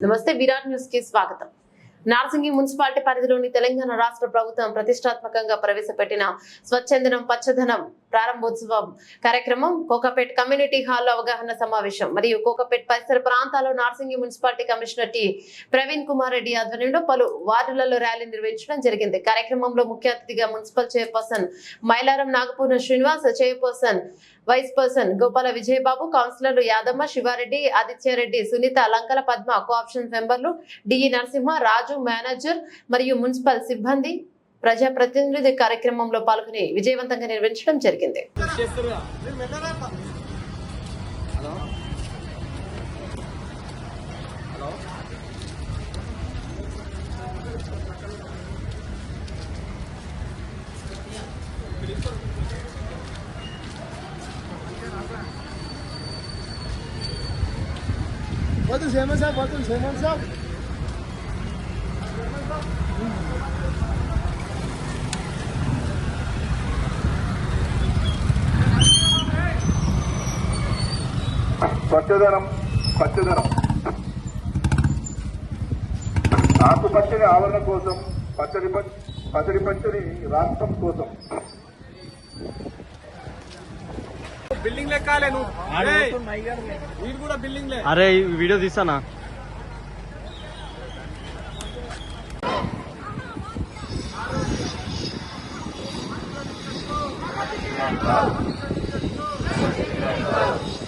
నమస్తే విరాట్ న్యూస్కి స్వాగతం. నార్సింగి మున్సిపాలిటీ పరిధిలోని తెలంగాణ రాష్ట్ర ప్రభుత్వం ప్రతిష్టాత్మకంగా ప్రవేశపెట్టిన స్వచ్ఛందనం పచ్చదనం ప్రారంభోత్సవం కార్యక్రమం కోకపేట్ కమ్యూనిటీ హాల్లో అవగాహన సమావేశం. మరియు కోకపేట్ పరిసర ప్రాంతాల్లో Narsingi municipality commissioner T. Praveen Kumar Reddy ఆధ్వర్యంలో పలు వార్డులలో ర్యాలీ నిర్వహించడం జరిగింది. కార్యక్రమంలో ముఖ్య అతిథిగా municipal chairperson Mylaram Nagapurna Srinivas chairperson vice person Gopala Vijayababu కౌన్సిలర్లు యాదమ్మ శివారెడ్డి ఆదిత్యారెడ్డి సునీత లంకల పద్మ కోఆప్షన్ మెంబర్లు డిఈ నరసింహ రాజు మేనేజర్ మరియు మున్సిపల్ సిబ్బంది ప్రజాప్రతినిధి కార్యక్రమంలో పాల్గొని విజయవంతంగా నిర్వహించడం జరిగింది. Botun Seyman sir botun Seyman sir స్వచ్ఛదనం పచ్చదనం ఆకుపచ్చని ఆవరణ కోసం పచ్చడి పచ్చడి పచ్చని రాష్ట్రం కోసం. బిల్డింగ్ లెక్కాలే నువ్వు. కూడా బిల్డింగ్ అరే ఈ వీడియో తీస్తానా? ¡Vamos!